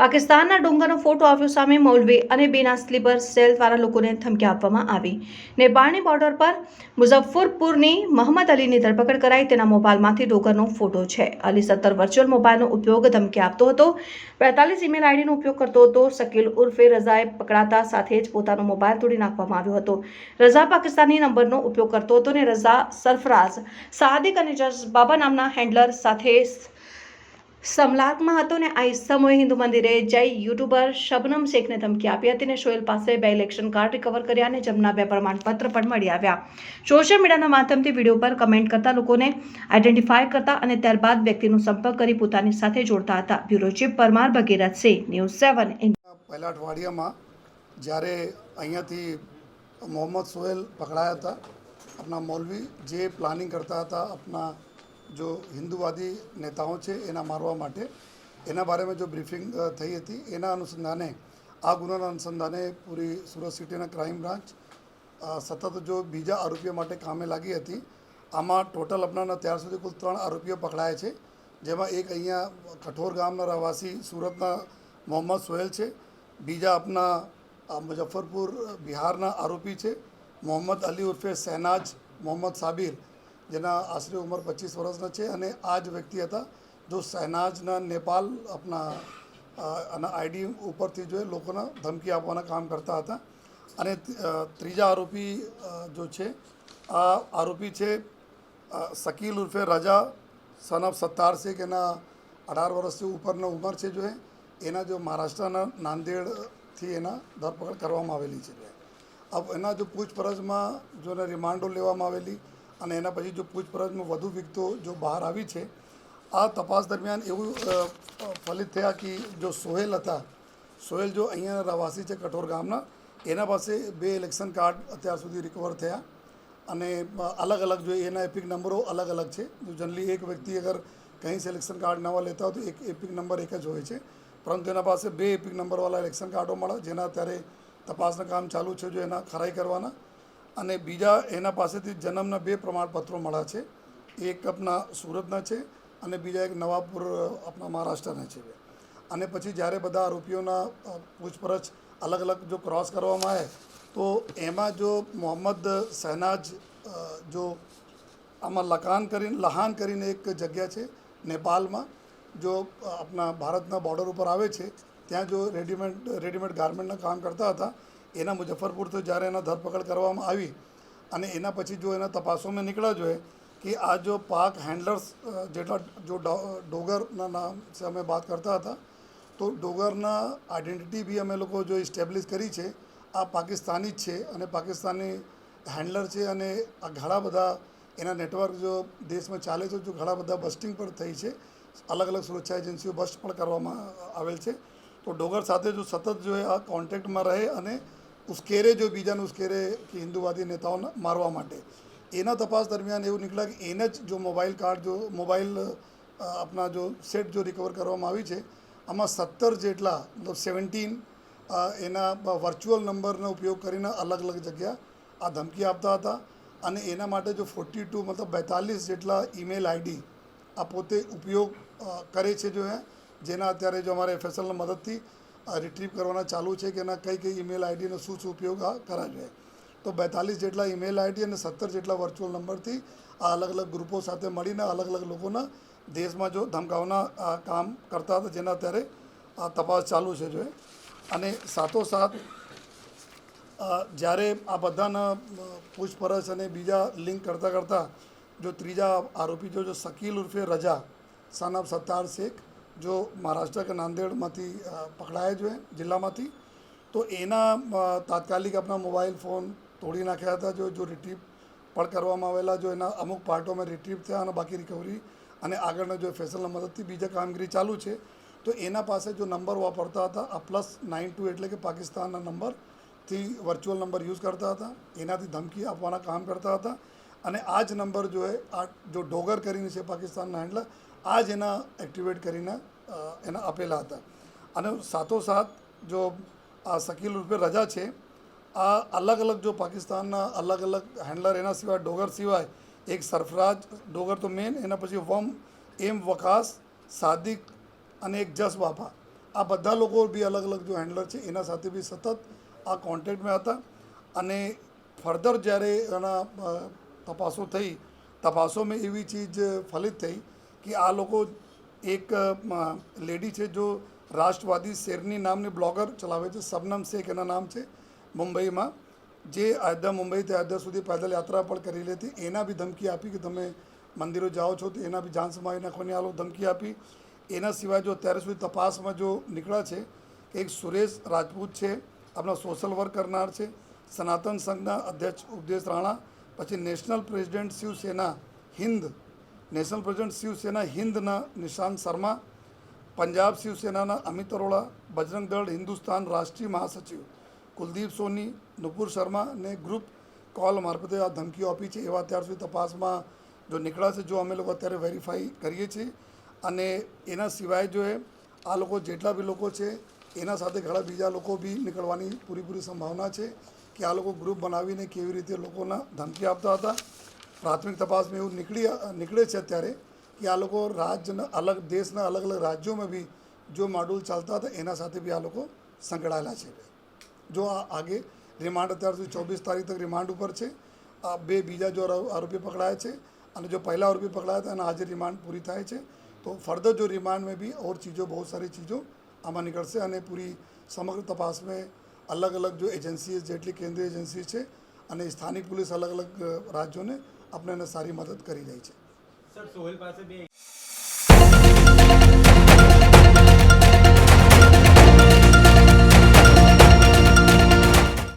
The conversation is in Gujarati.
પાકિસ્તાનના ડુંગરનો ફોટો આવ્યો સામે મૌલવી અને બેના સ્લીપર સેલ દ્વારા લોકોને ધમકી આપવામાં આવી. નેપાળની બોર્ડર પર મુઝફ્ફરપુરની મહંમદ અલીની ધરપકડ કરાઈ. તેના મોબાઈલમાંથી ડુંગરનો ફોટો છે. અલી સત્તર વર્ચ્યુઅલ મોબાઈલનો ઉપયોગ ધમકી આપતો હતો. બેતાલીસ ઈમેલ આઈડીનો ઉપયોગ કરતો હતો. શકીલ ઉર્ફે રઝાએ પકડાતા સાથે જ પોતાનો મોબાઈલ તોડી નાખવામાં આવ્યો હતો. રઝા પાકિસ્તાની નંબરનો ઉપયોગ કરતો હતો અને રઝા સરફરાઝ, સાદિક અને જસ બાબા નામના હેન્ડલર સાથે સમલાકમાં હતો ને આ સમયે હિન્દુ મંદિરે જઈ યુટ્યુબર શબનમ શેખને ધમકી આપી હતી અને સોહેલ પાસે બે ઇલેક્શન કાર્ડ રિકવર કર્યા અને જમના બે પ્રમાણપત્ર પણ મળી આવ્યા સોશિયલ મીડિયાના માધ્યમથી વીડિયો પર કમેન્ટ કરતા લોકોને આઈડેન્ટિફાય કરતા અને ત્યારબાદ વ્યક્તિનો સંપર્ક કરી પોતાની સાથે જોડતા હતા. Bureau chief Parmar Bhagirath Singh, news seven પહેલા અઠવાડિયામાં જ્યારે અહીંયાથી મોહમ્મદ સોહેલ પકડાયા હતા આપણા મૌલવી જે પ્લાનિંગ કરતા હતા આપણા જો હિન્દુવાદી નેતાઓ છે, એના મારવા માટે, એના બારેમાં જો બ્રીફિંગ થઈ હતી, એના અનુસંધાને, આ ગુનાના અનુસંધાને પૂરી સુરત સિટીના ક્રાઇમ બ્રાન્ચ સતત જો બીજા આરોપીઓ માટે કામે લાગી હતી, આમાં ટોટલ આપણાના ત્યાર સુધી કુલ ત્રણ આરોપીઓ પકડાયા છે, જેમાં એક અહીંયા કઠોર ગામના રહેવાસી સુરતના મોહમ્મદ સોહેલ છે, બીજા આપના મુઝફ્ફરપુર, બિહારના આરોપી છે, મોહમ્મદ અલી ઉર્ફે શહેનાજ મોહમ્મદ સાબિર જેના આશરે ઉંમર પચીસ વર્ષના છે અને આ જ વ્યક્તિ હતા જો શહેનાજના નેપાલ આપણા અ, આના આઈડી ઉપરથી જો લોકોના ધમકી આપવાના કામ કરતા હતા. અને ત્રીજા આરોપી જો છે આ આરોપી છે શકીલ ઉર્ફે રાજા સન ઓફ સત્તાર શેખ એના અઢાર વર્ષથી ઉપરના ઉંમર છે જો એના જો મહારાષ્ટ્રના નાંદેડથી એના ધરપકડ કરવામાં આવેલી છે. અબ એના જો પૂછપરછમાં જો એને રિમાન્ડો લેવામાં આવેલી અને એના પછી જો પૂછપરછમાં વધુ વિગતો જો બહાર આવી છે, આ તપાસ દરમિયાન એવું ફલિત થયા કે જો સોહેલ હતા, સોહેલ જો અહીંયા રહેવાસી છે કઠોર ગામના, એના પાસે બે ઇલેક્શન કાર્ડ અત્યાર સુધી રિકવર થયા અને અલગ અલગ જો એના એપિક નંબરો અલગ અલગ છે. જો જનરલી એક વ્યક્તિ અગર કંઈ સિલેક્શન કાર્ડ નવા લેતા હોય તો એક એપિક નંબર એક જ હોય છે. પરંતુ એના પાસે બે એપિક નંબરવાળા ઇલેક્શન કાર્ડો મળ્યા જેના અત્યારે તપાસનું કામ ચાલુ છે જો એના ખરાઈ કરવાના. અને બીજા એના પાસેથી જન્મના બે પ્રમાણપત્રો મળ્યા છે. એક આપણા સુરતના છે અને બીજા એક નવાપુર આપણા મહારાષ્ટ્રના છે. અને પછી જ્યારે બધા આરોપીઓના પૂછપરછ અલગ અલગ જો ક્રોસ કરવામાં આવે, તો એમાં જો મોહમ્મદ શહેનાજ જો આમાં લકાન કરીને લહાન કરીને એક જગ્યા છે નેપાલમાં, જો આપણા ભારતના બોર્ડર ઉપર આવે છે, ત્યાં જો રેડીમેડ રેડીમેડ ગાર્મેન્ટના કામ કરતા હતા એના મુજફ્ફરપુરથી જ્યારે એના ધરપકડ કરવામાં આવી અને એના પછી જો એના તપાસોમાં નીકળ્યા જોઈએ કે આ જો પાક હેન્ડલર્સ જેટલા જો ડોગરના નામ છે અમે વાત કરતા હતા, તો ડોગરના આઈડેન્ટિટી બી અમે લોકો જો ઇસ્ટેબ્લિશ કરી છે, આ પાકિસ્તાની જ છે અને પાકિસ્તાની હેન્ડલર છે અને આ ઘણા બધા એના નેટવર્ક જો દેશમાં ચાલે છે, જો ઘણા બધા બસ્ટિંગ પણ થઈ છે, અલગ અલગ સુરક્ષા એજન્સીઓ બસ્ટ પણ કરવામાં આવેલ છે. તો ડોગર સાથે જો સતત જો એ આ કોન્ટેક્ટમાં રહે અને ઉશ્કેરે જો બીજાને ઉશ્કેરે કે હિન્દુવાદી નેતાઓને મારવા માટે. એના તપાસ દરમિયાન એવું નીકળ્યા કે એને જ જો મોબાઈલ કાર્ડ જો, મોબાઈલ આપના જો સેટ જો રિકવર કરવામાં આવી છે, આમાં સત્તર જેટલા, મતલબ સેવન્ટીન એના વર્ચ્યુઅલ નંબરનો ઉપયોગ કરીને અલગ અલગ જગ્યા આ ધમકી આપતા હતા અને એના માટે જો ફોર્ટી ટુ મતલબ બેતાલીસ જેટલા ઈમેલ આઈડી આ પોતે ઉપયોગ કરે છે જો એ જેના અત્યારે જો અમારે એફએસએલના મદદથી રિટ્રીવ કરવાના ચાલુ છે કે એના કઈ કઈ ઈમેલ આઈડીનો શું શું ઉપયોગ આ કરા તો બેતાલીસ જેટલા ઈમેલ આઈડી અને સત્તર જેટલા વર્ચ્યુઅલ નંબરથી આ અલગ અલગ ગ્રુપો સાથે મળીને અલગ અલગ લોકોના દેશમાં જો ધમકાવના કામ કરતા હતા, જેના અત્યારે આ તપાસ ચાલુ છે જો અને સાથોસાથ જ્યારે આ બધાના પૂછપરછ અને બીજા લિંક કરતાં કરતાં જો ત્રીજા આરોપી જો શકીલ ઉર્ફે રજા સન સત્તાર શેખ જો મહારાષ્ટ્ર કે નાંદેડમાંથી પકડાયા જો જિલ્લામાંથી, તો એના તાત્કાલિક આપણા મોબાઈલ ફોન તોડી નાખ્યા હતા, જો જો રિટ્રીવ પણ કરવામાં આવેલા, જો એના અમુક પાર્ટોમાં રિટ્રીવ થયા અને બાકી રિકવરી અને આગળના જો ફેસલના મદદથી બીજા કામગીરી ચાલુ છે, તો એના પાસે જો નંબર વાપરતા હતા, આ પ્લસ નાઇન ટુ એટલે કે પાકિસ્તાનના નંબરથી વર્ચ્યુઅલ નંબર યુઝ કરતા હતા, એનાથી ધમકી આપવાના કામ કરતા હતા અને આ જ નંબર જો એ, આ જો ડોગર કરીને છે પાકિસ્તાનના હેન્ડલર આ જ એના એક્ટિવેટ કરીને એના આપેલા હતા. અને સાથોસાથ જો આ શકીલ રૂપે રજા છે, આ અલગ અલગ જો પાકિસ્તાનના અલગ અલગ હેન્ડલર એના સિવાય, ડોગર સિવાય, એક સરફરાજ ડોગર તો મેન એના પછી વમ, એમ વકાસ, સાદિક અને એક જસ બાપા. આ બધા લોકો બી અલગ અલગ જો હેન્ડલર છે, એના સાથે બી સતત આ કોન્ટેક્ટમાં હતા. અને ફર્ધર જ્યારે એના તપાસો થઈ, તપાસોમાં એવી ચીજ ફલિત થઈ કે આ લોકો એક લેડી છે જો રાષ્ટ્રવાદી શેરની નામની બ્લોગર ચલાવે છે. શબનમ શેખ એના નામ છે મુંબઈમાં. જે અયોધ્યા મુંબઈથી અયોધ્યા સુધી પેદલ યાત્રા પણ કરી લેતી એના બી ધમકી આપી કે તમે મંદિરો જાઓ છો તો એના બી જાન સમાવી નાખવાની આ લોકો ધમકી આપી. એના સિવાય જો અત્યારે સુધી તપાસમાં જો નીકળ્યા છે એક સુરેશ રાજપૂત છે, આપણા સોશિયલ વર્ક કરનાર છે, સનાતન સંઘના અધ્યક્ષ ઉપદેશ રાણા, પછી national president Shiv Sena, Hind national president Shiv Sena હિન્દના Nishant Sharma, Punjab શિવસેનાના અમિત અરોડા બજરંગ દળ હિન્દુસ્તાન રાષ્ટ્રીય મહાસચિવ કુલદીપ સોની, નુપુર શર્મા અને ગ્રુપ કોલ મારફતે આ ધમકીઓ આપી છે. એવા અત્યાર સુધી તપાસમાં જો નીકળ્યા છે, જો અમે લોકો અત્યારે વેરીફાઈ કરીએ છીએ. અને એના સિવાય જો એ આ લોકો જેટલા બી લોકો છે, એના સાથે ઘણા બીજા લોકો બી નીકળવાની પૂરેપૂરી સંભાવના છે કે આ લોકો ગ્રુપ બનાવીને કેવી રીતે લોકોના ધમકી આપતા હતા. પ્રાથમિક તપાસમાં એવું નીકળી, નીકળે છે અત્યારે કે આ લોકો રાજ્યના અલગ, દેશના અલગ અલગ રાજ્યોમાં બી જો મોડ્યુલ ચાલતા હતા, એના સાથે બી આ લોકો સંકળાયેલા છે. જો આ આગે રિમાન્ડ અત્યાર સુધી ચોવીસ તારીખ તક રિમાન્ડ ઉપર છે. આ બે બીજા જો આરોપી પકડાયા છે અને જો પહેલાં આરોપી પકડાયા હતા અને આજે રિમાન્ડ પૂરી થાય છે, તો ફર્ધર જો રિમાન્ડમાં બી ઓર ચીજો, બહુ સારી ચીજો આમાં નીકળશે અને પૂરી સમગ્ર તપાસમાં અલગ અલગ જો એજન્સી જેટલી કેન્દ્રીય એજન્સી છે અને સ્થાનિક પોલીસ અલગ અલગ રાજ્યોને આપણે એને સારી મદદ કરી રહી છે. સર સોહેલ પાસે બે